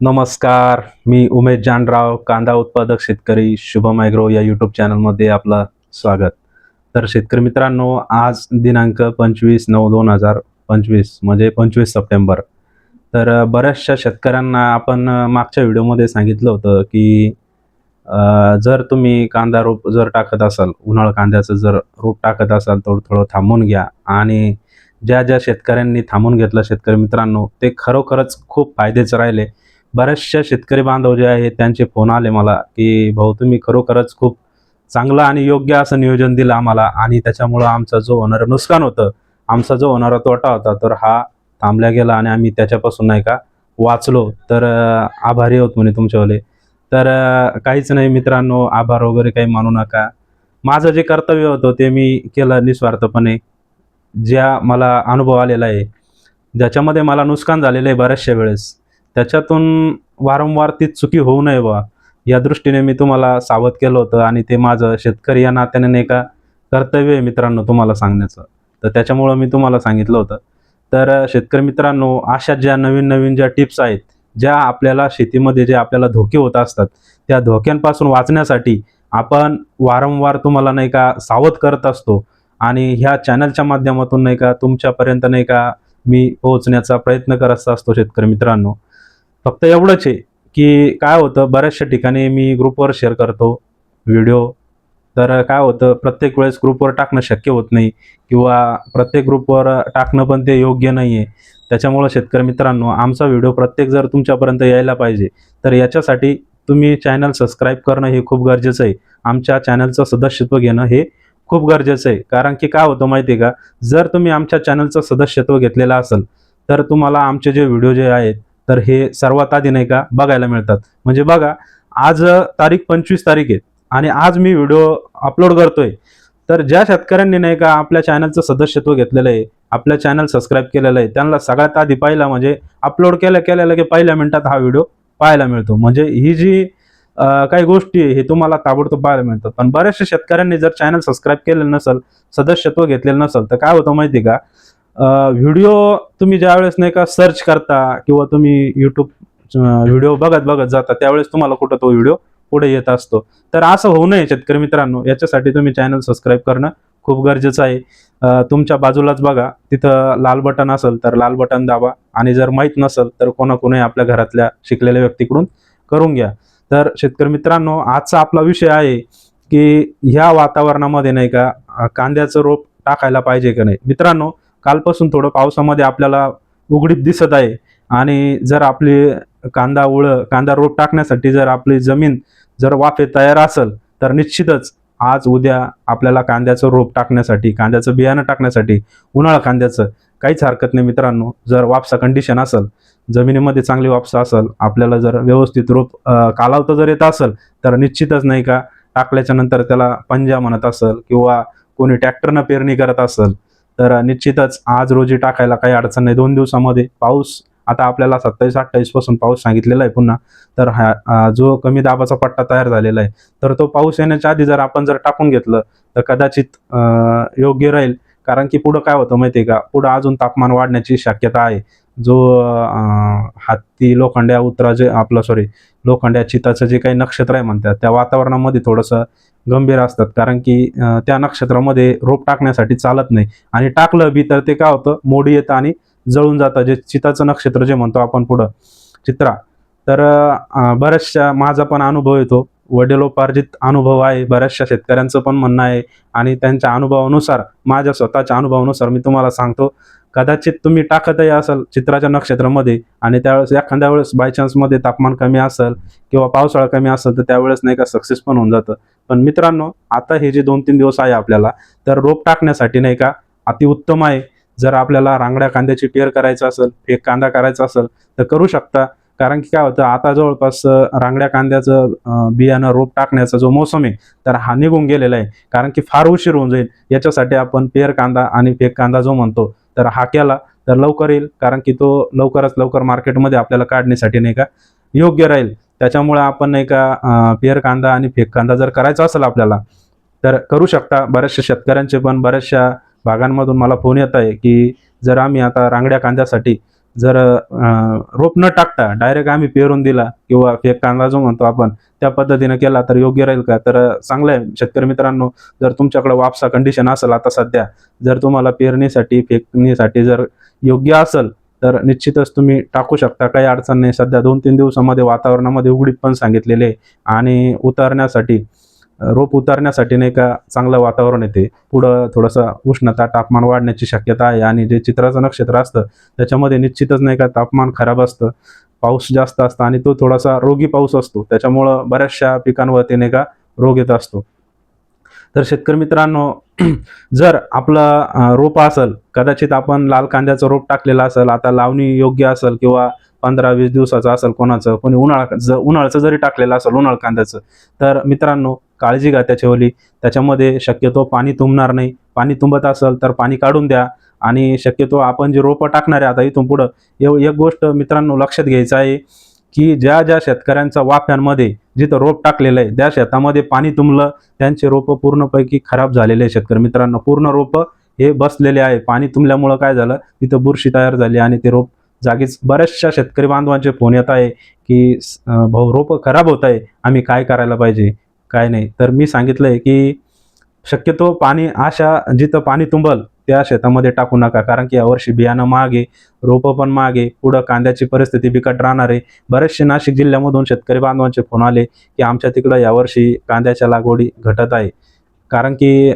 नमस्कार मी उमेश जानराव कांदा उत्पादक शेतकरी शुभम ॲग्रो या यूट्यूब चॅनलमध्ये आपलं स्वागत. तर शेतकरी मित्रांनो आज दिनांक पंचवीस नऊ दोन हजार पंचवीस म्हणजे पंचवीस सप्टेंबर. तर बऱ्याचशा शेतकऱ्यांना आपण मागच्या व्हिडिओमध्ये सांगितलं होतं की जर तुम्ही कांदा रोप जर टाकत असाल उन्हाळ कांद्याचं जर रोप टाकत असाल तर थोडं थांबून घ्या. आणि ज्या ज्या शेतकऱ्यांनी थांबून घेतलं शेतकरी मित्रांनो ते खरोखरच खूप फायदेच राहिले. बऱ्याचशा शेतकरी बांधव जे आहेत त्यांचे फोन आले मला की भाऊ तुम्ही खरोखरच खूप चांगलं आणि योग्य असं नियोजन दिलं आम्हाला आणि त्याच्यामुळं आमचा जो होणारं नुकसान होतं आमचा जो होणारा तोटा होता तर हा थांबल्या गेला आणि आम्ही त्याच्यापासून नाही का वाचलो. तर आभारी आहोत म्हणे तुमच्यावाले तर काहीच नाही मित्रांनो आभार वगैरे काही मानू नका. माझं जे कर्तव्य होतं ते मी केलं निस्वार्थपणे. ज्या मला अनुभव आलेला आहे ज्याच्यामध्ये मला नुकसान झालेलं आहे बऱ्याचशा वेळेस त्याच्यातून वारंवार ती चुकी होऊ नये बा या दृष्टीने मी तुम्हाला सावध केलं होतं आणि ते माझं शेतकरी या नात्याने नाही का कर्तव्य आहे मित्रांनो तुम्हाला सांगण्याचं. तर त्याच्यामुळं मी तुम्हाला सांगितलं होतं. तर शेतकरी मित्रांनो अशा ज्या नवीन नवीन ज्या टिप्स आहेत ज्या आपल्याला शेतीमध्ये जे आपल्याला धोके होत असतात त्या धोक्यांपासून वाचण्यासाठी आपण वारंवार तुम्हाला नाही का सावध करत असतो. आणि ह्या चॅनलच्या माध्यमातून नाही का तुमच्यापर्यंत नाही का मी पोहोचण्याचा प्रयत्न करत असतो शेतकरी मित्रांनो. फक्त एवढंच आहे की काय होतं बऱ्याचशा ठिकाणी मी ग्रुपवर शेअर करतो व्हिडिओ तर काय होतं प्रत्येक वेळेस ग्रुपवर टाकणं शक्य होत नाही किंवा प्रत्येक ग्रुपवर टाकणं पण ते योग्य नाही आहे त्याच्यामुळं शेतकरी मित्रांनो आमचा व्हिडिओ प्रत्येक जर तुमच्यापर्यंत यायला पाहिजे तर याच्यासाठी तुम्ही चॅनल सबस्क्राईब करणं हे खूप गरजेचं आहे. आमच्या चॅनलचं सदस्यत्व घेणं हे खूप गरजेचं आहे. कारण की काय होतं माहिती आहे का जर तुम्ही आमच्या चॅनलचं सदस्यत्व घेतलेलं असेल तर तुम्हाला आमचे जे व्हिडिओ जे आहेत तर हे सर्वात आधी नाही का बघायला मिळतात. म्हणजे बघा आज तारीख पंचवीस तारीख आहे आणि आज मी व्हिडिओ अपलोड करतोय. तर ज्या शेतकऱ्यांनी नाही का आपल्या चॅनलचं सदस्यत्व घेतलेलं आहे आपल्या चॅनल सबस्क्राईब केलेलं आहे त्यांना सगळ्यात आधी पाहिला म्हणजे अपलोड केल्या केल्या की पहिल्या मिनिटात हा व्हिडिओ पाहायला मिळतो. म्हणजे ही जी काही गोष्टी आहे हे तुम्हाला ताबडतोब पाहायला मिळतात. पण बऱ्याचशा शेतकऱ्यांनी जर चॅनल सबस्क्राईब केलेलं नसेल सदस्यत्व घेतलेलं नसेल तर काय होतं माहिती आहे का? व्हिडिओ तुम्ही ज्यावेळेस नाही का सर्च करता किंवा तुम्ही यूट्यूब व्हिडिओ बघत बघत जाता त्यावेळेस तुम्हाला कुठं तो व्हिडिओ पुढे येत असतो. तर असं होऊ नये शेतकरी मित्रांनो याच्यासाठी तुम्ही चॅनल सबस्क्राईब करणं खूप गरजेचं आहे. तुमच्या बाजूलाच बघा तिथं लाल बटन असेल तर लाल बटन दाबा आणि जर माहीत नसेल तर कोणाकोणी आपल्या घरातल्या शिकलेल्या व्यक्तीकडून करून घ्या. तर शेतकरी मित्रांनो आजचा आपला विषय आहे की ह्या वातावरणामध्ये नाही का कांद्याचं रोप टाकायला पाहिजे का नाही? मित्रांनो कालपासून थोडं पावसामध्ये आपल्याला उघडीप दिसत आहे. आणि जर आपली कांदा उळ कांदा रोप टाकण्यासाठी जर आपली जमीन जर वाफे तयार असेल तर निश्चितच आज उद्या आपल्याला कांद्याचं रोप टाकण्यासाठी कांद्याचं बियाणं टाकण्यासाठी उन्हाळा कांद्याचं काहीच हरकत नाही मित्रांनो. जर वापसा कंडिशन असेल जमिनीमध्ये चांगली वापसा असेल आपल्याला जर व्यवस्थित रोप कालावता जर येत असेल तर निश्चितच नाही का टाकल्याच्या नंतर त्याला पंजा म्हणत असेल किंवा कोणी ट्रॅक्टरनं पेरणी करत असेल तर निश्चितच आज रोजी टाकायला काही अडचण नाही. दोन दिवसामध्ये पाऊस आता आपल्याला सत्तावीस अठ्ठावीसपासून पाऊस सांगितलेला आहे पुन्हा. तर हा जो कमी दाबाचा पट्टा तयार झालेला आहे तर तो पाऊस येण्याच्या आधी जर आपण जर टाकून घेतलं तर कदाचित योग्य राहील. कारण की पुढं काय होतं माहिती आहे का? पुढं अजून तापमान वाढण्याची शक्यता आहे. जो हत्ती लोखंड्या उतरा जे आपलं सॉरी लोखंड्या चिताचं जे काही नक्षत्र आहे म्हणतात त्या वातावरणामध्ये थोडंसं गंभीर असतात. कारण की त्या नक्षत्रामध्ये रोप टाकण्यासाठी चालत नाही. आणि टाकलं बी तर ते काय होतं मोडी येतं आणि जळून जातं. जे चिताचं नक्षत्र जे म्हणतो आपण पुढं चित्रा. तर बऱ्याचशा माझा पण अनुभव येतो. वडिलोपार्जित अनुभव आहे बऱ्याचशा शेतकऱ्यांचं पण म्हणणं आहे. आणि त्यांच्या अनुभवानुसार माझ्या स्वतःच्या अनुभवानुसार मी तुम्हाला सांगतो कदाचित तुम्ही टाकतही असाल चित्राच्या नक्षत्रामध्ये आणि त्यावेळेस एखाद्या वेळेस बाय चान्समध्ये तापमान कमी असेल किंवा पावसाळा कमी असेल तर त्यावेळेस नाही का सक्सेस पण होऊन जातं. पण मित्रांनो आता हे जे दोन तीन दिवस आहे आपल्याला तर रोप टाकण्यासाठी नाही का अतिउत्तम आहे. जर आपल्याला रांगड्या कांद्याची पेर करायचं असेल फेक कांदा करायचा असेल तर करू शकता. कारण की काय होतं आता जवळपास रांगड्या कांद्याचं बियाणं रोप टाकण्याचा जो मोसम आहे तर हा निघून गेलेला आहे. कारण की फार उशीर होऊन जाईल. याच्यासाठी आपण पेर कांदा आणि फेक कांदा जो म्हणतो तर हा केला. तर लवकर येईल कारण की तो लवकरच लवकर मार्केटमध्ये आपल्याला काढण्यासाठी नाही का योग्य राहील. त्याच्यामुळे आपण नाही का पेर कांदा आणि फेक कांदा जर करायचा असेल आपल्याला तर करू शकता. बऱ्याचशा शेतकऱ्यांचे पण बऱ्याचशा भागांमधून मला फोन येत आहे की जर आम्ही आता रांगड्या कांद्यासाठी जर रोप न टाकता डायरेक्ट आम्ही पेरून दिला किंवा फेक कांदा जो म्हणतो आपण त्या पद्धतीने केला तर योग्य राहील का? तर चांगलं आहे. शेतकरी मित्रांनो जर तुमच्याकडे वापसा कंडिशन असेल आता सध्या जर तुम्हाला पेरणीसाठी फेकणीसाठी जर योग्य असेल तर निश्चितच तुम्ही टाकू शकता. काही अडचण नाही. सध्या दोन तीन दिवसामध्ये वातावरणामध्ये उघडीत पण सांगितलेले आणि उतारण्यासाठी रोप उतारण्यासाठी नाही का चांगलं वातावरण येते. पुढं थोडंसं उष्णता तापमान वाढण्याची शक्यता आहे आणि जे चित्राचं नक्षत्र असतं त्याच्यामध्ये निश्चितच नाही का तापमान खराब असतं पाऊस जास्त असतं आणि तो थोडासा रोगी पाऊस असतो. त्याच्यामुळं बऱ्याचशा पिकांवरती नाही का रोग येत असतो. तर शेतकरी मित्रांनो जर आपलं रोप असेल कदाचित आपण लाल कांद्याचं रोप टाकलेलं असेल आता लावणी योग्य असेल किंवा पंधरा वीस दिवसाचं असेल कोणाचं कोणी उन्हाळा ज उन्हाळ्याचं जरी टाकलेलं असेल उन्हाळ कांद्याचं तर मित्रांनो काळजी घ्या त्याच्यावली त्याच्यामध्ये शक्यतो पाणी तुंबणार नाही. पाणी तुंबत असेल तर पाणी काढून द्या. आणि शक्यतो आपण जे रोपं टाकणार आहे आता इथून पुढं एव एक गोष्ट मित्रांनो लक्षात घ्यायचं आहे की ज्या ज्या शेतकऱ्यांचा वाफ्यांमध्ये जिथं रोप टाकलेलं आहे त्या शेतामध्ये पाणी तुंबलं त्यांचे रोपं पूर्णपैकी खराब झालेले आहे शेतकरी मित्रांनो. पूर्ण रोपं हे बसलेले आहे. पाणी तुंबल्यामुळं काय झालं? तिथं बुरशी तयार झाली आणि ते रोप जागीच बऱ्याचशा शेतकरी बांधवांचे फोन येत आहे की भाऊ रोपं खराब होत आहे. आम्ही काय करायला पाहिजे? काय नाही. तर मी सांगितलं आहे की शक्यतो पाणी अशा जिथं पाणी तुंबल त्या शेतामध्ये टाकू नका. कारण की यावर्षी बियाणं मागे रोपं पण मागे पुढं कांद्याची परिस्थिती बिकट राहणार आहे. बरेचसे नाशिक जिल्ह्यामधून शेतकरी बांधवांचे फोन आले की आमच्या तिकडं यावर्षी कांद्याच्या लागवडी घटत आहे. कारण की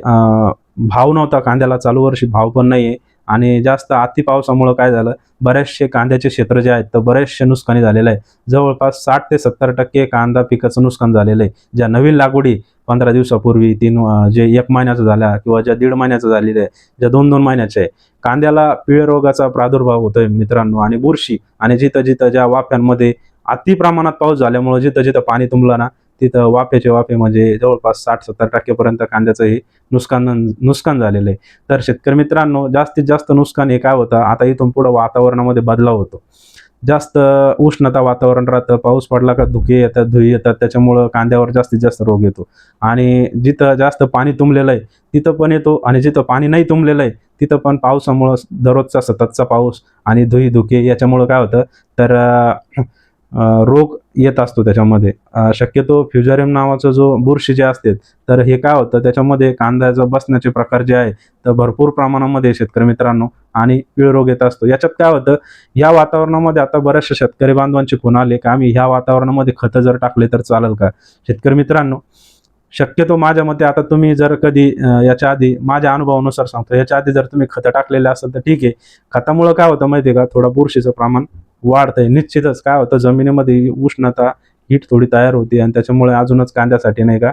भाव नव्हता कांद्याला चालू वर्षी भाव पण नाही आहे आणि जास्त अति पावसामुळं काय झालं? बरेचसे कांद्याचे क्षेत्र जे आहेत तर बरेचसे नुकसानी झालेलं आहे. जवळपास साठ ते सत्तर टक्के कांदा पिकाचं नुकसान झालेलं आहे. ज्या नवीन लागवडी पंधरा दिवसापूर्वी तीन जे एक महिन्याचं झाल्या किंवा ज्या दीड महिन्याचं झालेलं आहे ज्या दोन दोन महिन्याचे आहे कांद्याला पिळ रोगाचा प्रादुर्भाव होतोय मित्रांनो. आणि बुरशी आणि जिथं जिथं ज्या वाफ्यांमध्ये अति प्रमाणात पाऊस झाल्यामुळं जिथं जिथं पाणी तुंबलं ना तिथं वाफेचे वाफे म्हणजे जवळपास साठ सत्तर टक्केपर्यंत कांद्याचं हे नुकसान नुकसान झालेलं आहे. तर शेतकरी मित्रांनो जास्तीत जास्त नुकसान हे काय होतं? आता इथून पुढं वातावरणामध्ये बदलाव होतो. जास्त उष्णता वातावरण राहतं पाऊस पडला का धुके येतात धुई येतात त्याच्यामुळं कांद्यावर जास्तीत जास्त रोग येतो. आणि जिथं जास्त पाणी तुंबलेलं आहे तिथं पण येतो आणि जिथं पाणी नाही तुंबलेलं आहे तिथं पण पावसामुळं दररोजचा सततचा पाऊस आणि धुई धुके याच्यामुळं काय होतं? तर रोग येत असतो त्याच्यामध्ये. शक्यतो फ्युजारियम नावाचं जो बुरशी जे असते तर हे काय होतं त्याच्यामध्ये कांद्याचं बसण्याचे प्रकार जे आहे तर भरपूर प्रमाणामध्ये शेतकरी मित्रांनो आणि पिळ रोग येत असतो. याच्यात काय होतं या वातावरणामध्ये आता बऱ्याचशा शेतकरी बांधवांचे फोन आले की आम्ही ह्या वातावरणामध्ये खतं जर टाकले तर चालेल का? शेतकरी मित्रांनो शक्यतो माझ्या मते आता तुम्ही जर कधी याच्या आधी माझ्या अनुभवानुसार सांगतो याच्या आधी जर तुम्ही खतं टाकलेले असेल तर ठीक आहे. खतामुळं काय होतं माहिती आहे का थोडा बुरशीचं प्रमाण वाढतंय. निश्चितच. काय होतं जमिनीमध्ये उष्णता हीट थोडी तयार होती आणि त्याच्यामुळे अजूनच कांद्यासाठी नाही का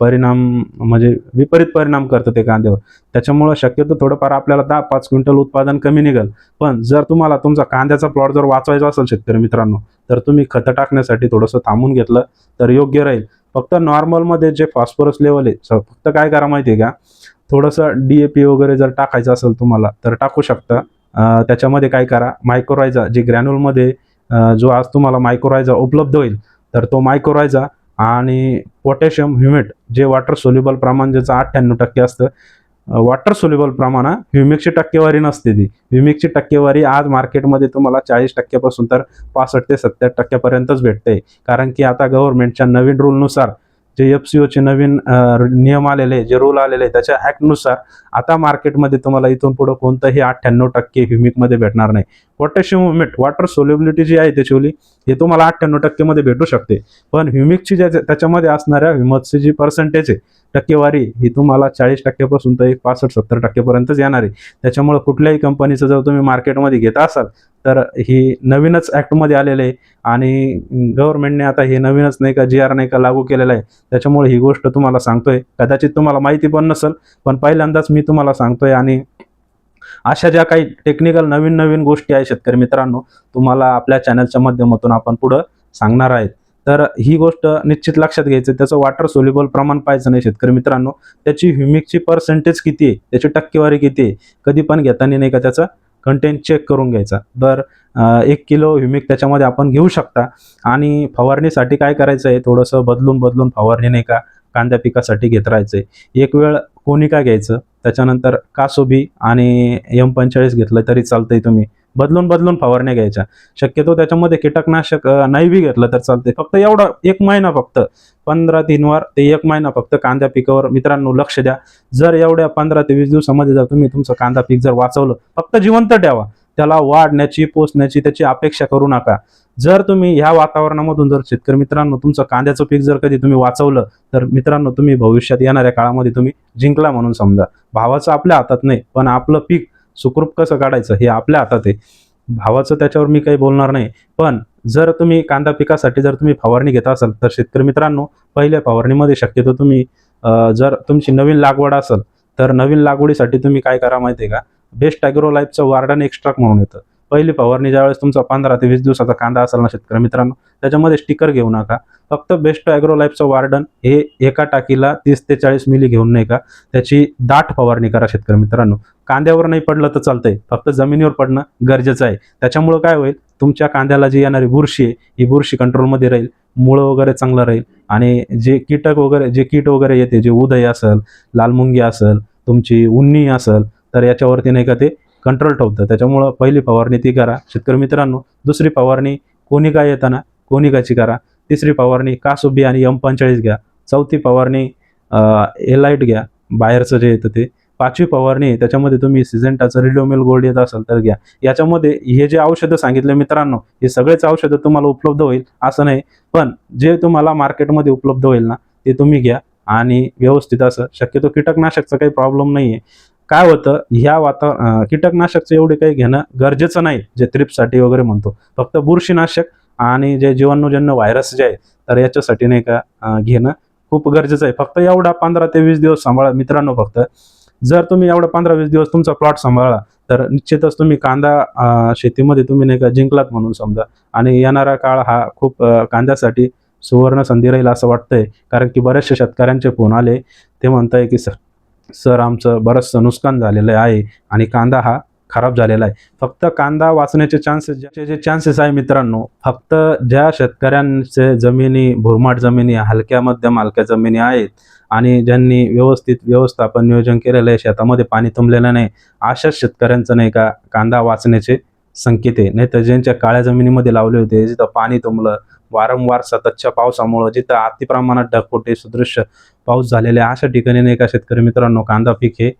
परिणाम म्हणजे विपरीत परिणाम करतं ते कांद्यावर त्याच्यामुळं शक्यतो थोडंफार आपल्याला दहा पाच क्विंटल उत्पादन कमी निघेल. पण जर तुम्हाला तुमचा कांद्याचा प्लॉट जर वाचवायचा असेल शेतकरी मित्रांनो तर तुम्ही खतं टाकण्यासाठी थोडंसं थांबून घेतलं तर योग्य राहील. फक्त नॉर्मलमध्ये जे फॉस्फरस लेवल आहे फक्त काय करा माहिती आहे का? थोडंसं डी ए पी वगैरे जर टाकायचं असेल तुम्हाला तर टाकू शकता. त्याच्यामध्ये काय करा मायक्रोरायझा जे ग्रॅन्युलमध्ये जो आज तुम्हाला मायक्रोरायझा उपलब्ध होईल तर तो मायक्रोरायझा आणि पोटॅशियम ह्युमेट जे वॉटर सोल्युबल प्रमाण ज्याचं अठ्ठ्याण्णव टक्के असतं वॉटर सोल्युबल प्रमाण हा, ह्युमिकची टक्केवारी नसते ती. ह्युमिकची टक्केवारी आज मार्केटमध्ये तुम्हाला चाळीस टक्क्यापासून तर पासष्ट ते सत्तर टक्क्यापर्यंतच भेटते. कारण की आता गव्हर्नमेंटच्या नवीन रूलनुसार जे एफ सी नवीन नियम आलेले जे रूल आलेले त्याच्या ॲक्टनुसार आता मार्केटमध्ये तुम्हाला इथून पुढं कोणतंही अठ्ठ्याण्णव टक्के ह्युमिकमध्ये भेटणार नाही. पोटॅशियम ह्युमिट वॉटर सोल्युबिलिटी जी आहे त्याची हे तुम्हाला अठ्ठ्याण्णव टक्केमध्ये भेटू शकते. पण ह्युमिकची ज्या त्याच्यामध्ये असणाऱ्या ह्युमसची जी पर्सेंटेज आहे टक्केवारी ही तुम्हाला चाळीस टक्क्यापासून तर एक पासष्ट सत्तर टक्केपर्यंतच येणार आहे. त्याच्यामुळे कुठल्याही कंपनीचं जर तुम्ही मार्केटमध्ये घेत असाल तर ही नवीनच ॲक्टमध्ये आलेलं आहे. आणि गव्हर्नमेंटने आता हे नवीनच नाही का जी आर नाही का लागू केलेलं आहे. त्याच्यामुळे ही गोष्ट तुम्हाला सांगतोय. कदाचित तुम्हाला माहिती पण नसेल पण पहिल्यांदाच मी तुम्हाला सांगतोय. आणि अशा ज्या काही टेक्निकल नवीन नवीन गोष्टी आहेत शेतकरी मित्रांनो तुम्हाला आपल्या चॅनलच्या माध्यमातून आपण पुढं सांगणार आहेत. तर ही गोष्ट निश्चित लक्षात घ्यायचं. त्याचं वॉटर सोल्युबल प्रमाण पाहायचं नाही शेतकरी मित्रांनो. त्याची ह्युमिकची पर्सेंटेज किती आहे? त्याची टक्केवारी किती आहे? कधी पण घेताना नाही का त्याचा कंटेंट चेक करून घ्यायचा. तर एक किलो ह्युमिक त्याच्यामध्ये आपण घेऊ शकता. आणि फवारणीसाठी काय करायचं आहे? थोडंसं बदलून बदलून फवारणी नाही का कांद्या पिकासाठी घेत राहायचं आहे. एक वेळ कोणी काय घ्यायचं? त्याच्यानंतर कासोबी आणि एम पंचेचाळीस घेतलं तरी चालतंय तुम्ही. बदलून बदलून फवारण्या घ्यायच्या. शक्यतो त्याच्यामध्ये कीटकनाशक नाही बी घेतलं तर चालते फक्त एवढा एक महिना फक्त. पंधरा तीनवार ते एक महिना फक्त कांद्या पिकावर मित्रांनो लक्ष द्या. जर एवढ्या पंधरा ते वीस दिवसामध्ये जर तुम्ही तुमचं कांदा पीक जर वाचवलं फक्त जिवंत ठेवा. त्याला वाढण्याची पोचण्याची त्याची अपेक्षा करू नका. जर तुम्ही ह्या वातावरणामधून जर शेतकरी मित्रांनो तुमचं कांद्याचं पीक जर कधी तुम्ही वाचवलं तर मित्रांनो तुम्ही भविष्यात येणाऱ्या काळामध्ये तुम्ही जिंकला म्हणून समजा. भावाचं आपल्या हातात नाही पण आपलं पीक सुखरूप कसं काढायचं हे आपल्या हातात आहे. भावाचं त्याच्यावर मी काही बोलणार नाही. पण जर तुम्ही कांदा पिकासाठी जर तुम्ही फवारणी घेत असाल तर शेतकरी मित्रांनो पहिल्या फवारणीमध्ये शक्यतो तुम्ही जर तुमची नवीन लागवड असेल तर नवीन लागवडीसाठी तुम्ही काय करा माहिती आहे का? बेस्ट ॲग्रो लाईफचं वार्डन एक्स्ट्रॅक्ट म्हणून येतं. पहिली फवारणी ज्यावेळेस तुमचा पंधरा ते वीस दिवसाचा कांदा असेल ना शेतकरी मित्रांनो त्याच्यामध्ये स्टिकर घेऊ नका. फक्त बेस्ट ॲग्रो लाईफचं वार्डन हे एका टाकीला तीस ते चाळीस मिली घेऊन नाही का त्याची दाट फवारणी करा शेतकरी मित्रांनो. कांद्यावर नाही पडलं तर चालतंय. फक्त जमिनीवर पडणं गरजेचं आहे. त्याच्यामुळं काय होईल? तुमच्या कांद्याला जी येणारी बुरशी आहे ही बुरशी कंट्रोलमध्ये राहील. मुळं वगैरे चांगलं राहील. आणि जे कीटक वगैरे जे कीट वगैरे येते जे उदय असेल लालमुंगी असेल तुमची उन्नी असेल तर याच्यावरती नाही का ते कंट्रोल ठेवतं. त्याच्यामुळं पहिली फवारणी ती करा. शेतकरी मित्रांनो दुसरी फवारणी कोणी येताना कोनिकाची करा. तिसरी फवारणी कासुबी आणि एम पंचाळीस घ्या. चौथी फवारणी एलाईट घ्या. बाहेरचं जे येतं ते. पाचवी फवारणी त्याच्यामध्ये तुम्ही सिझेंटाचं रिडोमिल गोल्ड येत असाल तर घ्या. याच्यामध्ये हे जे औषधं सांगितले मित्रांनो हे सगळेच औषधं तुम्हाला उपलब्ध होईल असं नाही. पण जे तुम्हाला मार्केटमध्ये उपलब्ध होईल ना ते तुम्ही घ्या. आणि व्यवस्थित असं शक्यतो कीटकनाशकचा काही प्रॉब्लेम नाही आहे काय होतं ह्या वाता कीटकनाशकचं एवढे काही घेणं गरजेचं नाही जे त्रिपसाठी वगैरे म्हणतो. फक्त बुरशीनाशक आणि जे जीवाणूजन्य व्हायरस जे आहे तर याच्यासाठी नाही का घेणं खूप गरजेचं आहे. फक्त एवढा पंधरा ते वीस दिवस सांभाळा मित्रांनो फक्त. जर तुम्ही एवढा पंधरा वीस दिवस तुमचा प्लॉट सांभाळला तर निश्चितच तुम्ही कांदा शेतीमध्ये तुम्ही नाही का जिंकलात म्हणून समजा. आणि येणारा काळ हा खूप कांद्यासाठी सुवर्ण संधी राहील असं वाटतंय. कारण की बऱ्याचशा शेतकऱ्यांचे फोन आले ते म्हणताय की सर सर आमचं बरंचसं नुकसान झालेलं आहे आणि कांदा हा खराब झालेला आहे. फक्त कांदा वाचण्याचे चान्सेस ज्याचे जे चान्सेस आहे मित्रांनो फक्त ज्या शेतकऱ्यांचे जमिनी भुरमाट जमिनी हलक्या मध्यम हलक्या जमिनी आहेत आणि ज्यांनी व्यवस्थित व्यवस्थापन नियोजन केलेलं आहे शेतामध्ये पाणी तुंबलेलं नाही अशाच शेतकऱ्यांचं नाही का कांदा वाचण्याचे संकेत आहे. नाही तर ज्यांच्या काळ्या जमिनीमध्ये लावले होते जिथं पाणी तुंबलं वारंवार सततच्या पावसामुळं जिथं अतिप्रमाणात ढगफुटे सदृश्य पाऊस झालेले आहे, अशा ठिकाणी नाही का शेतकरी मित्रांनो कांदा पीक हे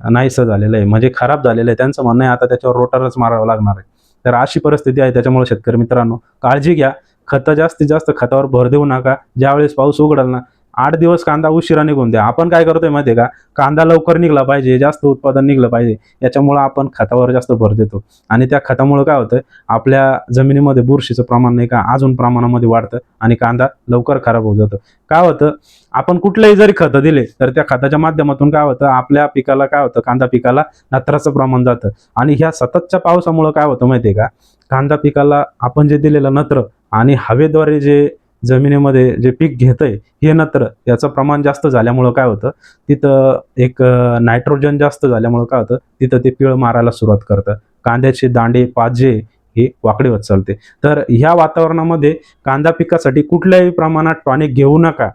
नाहीसं झालेलं आहे. म्हणजे खराब झालेलं आहे. त्यांचं म्हणणं आहे आता त्याच्यावर रोटरच मारावं लागणार आहे. तर अशी परिस्थिती आहे. त्याच्यामुळे शेतकरी मित्रांनो काळजी घ्या. खतं जास्तीत जास्त खतावर भर देऊ नका. ज्यावेळेस पाऊस उघडल ना आठ दिवस कांदा उशिरा निघून द्या. आपण काय करतोय माहिती आहे का? कांदा लवकर निघला पाहिजे जास्त उत्पादन निघलं पाहिजे याच्यामुळं आपण खतावर जास्त भर देतो. आणि त्या खतामुळं काय होतं? आपल्या जमिनीमध्ये बुरशीचं प्रमाण नाही का? अजून प्रमाणामध्ये वाढतं आणि कांदा लवकर खराब होऊन जातो. काय होतं? आपण कुठलेही जरी खतं दिले तर त्या खताच्या माध्यमातून काय होतं? आपल्या पिकाला काय होतं? कांदा पिकाला नत्राचं प्रमाण जातं. आणि ह्या सततच्या पावसामुळं काय होतं माहिती आहे का? कांदा पिकाला आपण जे दिलेलं नत्र आणि हवेद्वारे जे जमिनीमध्ये जे पीक घेतंय हे नत्र याचं प्रमाण जास्त झाल्यामुळं काय होतं? तिथं एक नायट्रोजन जास्त झाल्यामुळं काय होतं? तिथं ते पिळ मारायला सुरुवात करतं. कांद्याचे दांडे पाजे हे वाकडे होत चालते. तर ह्या वातावरणामध्ये कांदा पिकासाठी कुठल्याही प्रमाणात टॉनिक घेऊ नका.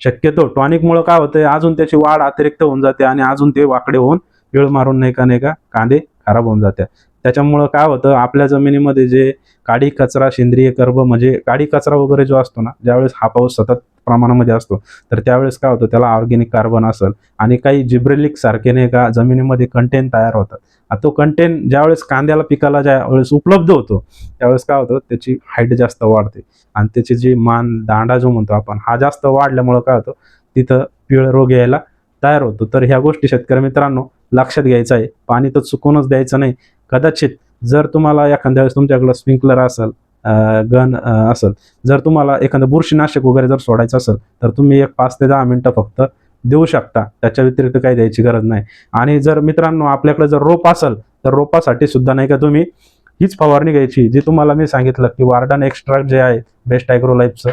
शक्यतो टॉनिकमुळं काय होतंय अजून त्याची वाढ अतिरिक्त होऊन जाते आणि अजून ते वाकडे होऊन पिळ मारून नाही का नाही का कांदे खराब होऊन जाते त्याच्यामुळं काय होतं आपल्या जमिनीमध्ये जे काडी कचरा सेंद्रिय कर्ब म्हणजे काडी कचरा वगैरे जो असतो ना ज्यावेळेस हा पाऊस सतत प्रमाणामध्ये असतो तर त्यावेळेस काय होतं त्याला ऑर्गेनिक कार्बन असेल आणि काही जिब्रेलिक सारखे नाही का जमिनीमध्ये कंटेन तयार होतात तो कंटेन ज्यावेळेस कांद्याला पिकाला ज्यावेळेस उपलब्ध होतो त्यावेळेस काय होतं त्याची हाईट जास्त वाढते. आणि त्याची जी मान दांडा जो म्हणतो आपण हा जास्त वाढल्यामुळं काय होतं तिथं पिळ रोग यायला तयार होतो. तर ह्या गोष्टी शेतकरी मित्रांनो लक्षात घ्यायचं आहे. पाणी तर चुकूनच द्यायचं नाही. कदाचित जर तुम्हाला एखाद्या वेळेस तुमच्याकडं स्प्रिंकलर असेल गन असेल जर तुम्हाला एखादं बुरशीनाशक वगैरे जर सोडायचं असेल तर तुम्ही एक पाच ते दहा मिनटं फक्त देऊ शकता. त्याच्या व्यतिरिक्त काही द्यायची गरज नाही. आणि जर मित्रांनो आपल्याकडे जर रोप असेल तर रोपासाठी सुद्धा नाही का तुम्ही हीच फवारणी घ्यायची जी तुम्हाला मी सांगितलं की वार्डन एक्स्ट्रा जे आहे बेस्ट ॲग्रोलाईफचं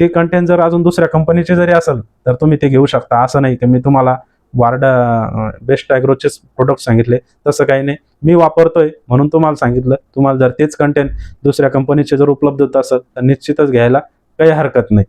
ते कंटेन जर अजून दुसऱ्या कंपनीचे जरी असेल तर तुम्ही ते घेऊ शकता. असं नाही की मी तुम्हाला वार्डा बेस्ट ॲग्रोचेच प्रोडक्ट सांगितले. तसं काही नाही. मी वापरतोय म्हणून तुम्हाला सांगितलं. तुम्हाला जर तेच कंटेंट दुसऱ्या कंपनीचे जर उपलब्ध होत असेल तर निश्चितच घ्यायला काही हरकत नाही.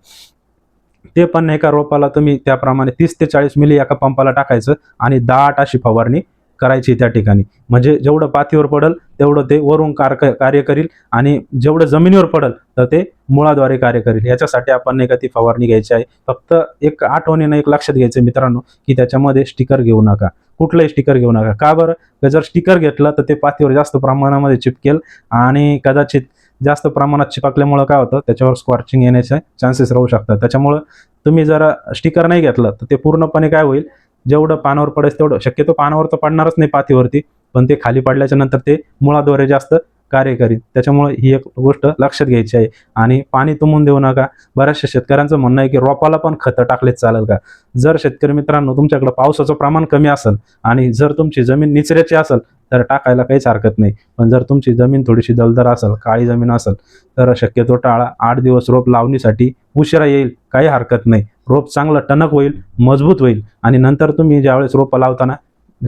ते पण एका रोपाला तुम्ही त्याप्रमाणे तीस ते चाळीस मिली एका पंपाला टाकायचं आणि दाट अशी फवारणी करायची त्या ठिकाणी. म्हणजे जेवढं पातीवर पडल तेवढं ते वरून कार कार्य करील आणि जेवढं जमिनीवर पडल तर ते मुळाद्वारे कार्य करेल. याच्यासाठी आपण नाही का ती फवारणी घ्यायची आहे. फक्त एक आठवणीनं एक लक्षात घ्यायचं मित्रांनो की त्याच्यामध्ये स्टिकर घेऊ नका. कुठलंही स्टिकर घेऊ नका. का बरं? जर स्टिकर घेतलं तर ते पातीवर जास्त प्रमाणामध्ये चिपकेल आणि कदाचित जास्त प्रमाणात चिपकल्यामुळं काय होतं? त्याच्यावर स्कॉर्चिंग येण्याचे चान्सेस राहू शकतात. त्याच्यामुळं तुम्ही जर स्टिकर नाही घेतलं तर ते पूर्णपणे काय होईल? जेवढं पानावर पडेस तेवढं. शक्यतो पानावर तर पडणारच नाही पातीवरती पण ते खाली पडल्याच्या नंतर ते मुळाद्वारे जास्त कार्य करील त्याच्यामुळे ही एक गोष्ट लक्षात घ्यायची आहे. आणि पाणी तुंबून देऊ नका. बऱ्याचशा शेतकऱ्यांचं म्हणणं आहे की रोपाला पण खतं टाकलेच चालेल का? जर शेतकरी मित्रांनो तुमच्याकडे पावसाचं प्रमाण कमी असेल आणि जर तुमची जमीन निचऱ्याची असेल तर टाकायला काहीच हरकत नाही. पण जर तुमची जमीन थोडीशी दलदर असेल काळी जमीन असेल तर शक्यतो टाळा. आठ दिवस रोप लावणीसाठी उशिरा येईल काही हरकत नाही. रोप चांगलं टणक होईल मजबूत होईल. आणि नंतर तुम्ही ज्यावेळेस रोपं लावताना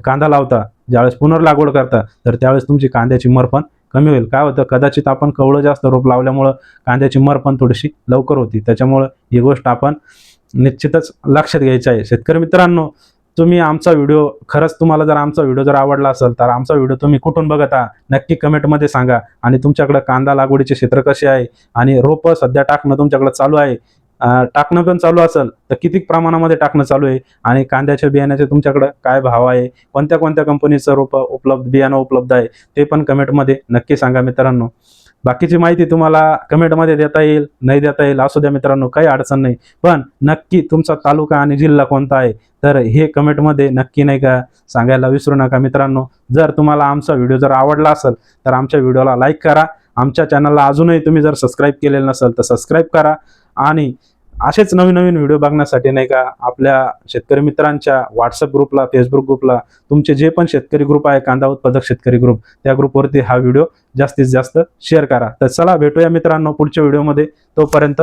कांदा लावता ज्यावेळेस पुनर्लागवड करता तर त्यावेळेस तुमची कांद्याची मर पण कमी होईल. काय होतं? कदाचित आपण कवळं जास्त रोप लावल्यामुळं कांद्याची मर पण थोडीशी लवकर होती. त्याच्यामुळं ही गोष्ट आपण निश्चितच लक्षात घ्यायची आहे. शेतकरी मित्रांनो तुम्ही आमचा व्हिडिओ खरंच तुम्हाला जर आमचा व्हिडिओ जर आवडला असेल तर आमचा व्हिडिओ तुम्ही कुठून बघत? आहात नक्की कमेंटमध्ये सांगा. आणि तुमच्याकडे कांदा लागवडीचे क्षेत्र कसे आहे? आणि रोपं सध्या टाकणं तुमच्याकडे चालू आहे. टाकणं पण चालू असेल तर किती प्रमाणामध्ये टाकणं चालू आहे? आणि कांद्याच्या बियाण्याचे तुमच्याकडं काय भाव आहे? कोणत्या कोणत्या कंपनीचं रोप उपलब्ध बियाणं उपलब्ध आहे? ते पण कमेंटमध्ये नक्की सांगा मित्रांनो. बाकीची माहिती तुम्हाला कमेंटमध्ये देता येईल नाही देता येईल असू द्या मित्रांनो काही अडचण नाही. पण नक्की तुमचा तालुका आणि जिल्हा कोणता आहे? तर हे कमेंटमध्ये नक्की नाही का सांगायला विसरू नका मित्रांनो. जर तुम्हाला आमचा व्हिडिओ जर आवडला असेल तर आमच्या व्हिडिओला लाईक करा. आमच्या चॅनलला अजूनही तुम्ही जर सबस्क्राईब केलेलं नसेल तर सबस्क्राईब करा. आणि असेच नवीन नवीन व्हिडिओ बघण्यासाठी नाही का आपल्या शेतकरी मित्रांच्या व्हॉट्सअप ग्रुपला फेसबुक ग्रुपला तुमचे जे पण शेतकरी ग्रुप आहे कांदा उत्पादक शेतकरी ग्रुप त्या ग्रुपवरती हा व्हिडिओ जास्तीत जास्त शेअर करा. तर चला भेटूया मित्रांनो पुढच्या व्हिडिओमध्ये. तोपर्यंत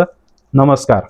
नमस्कार.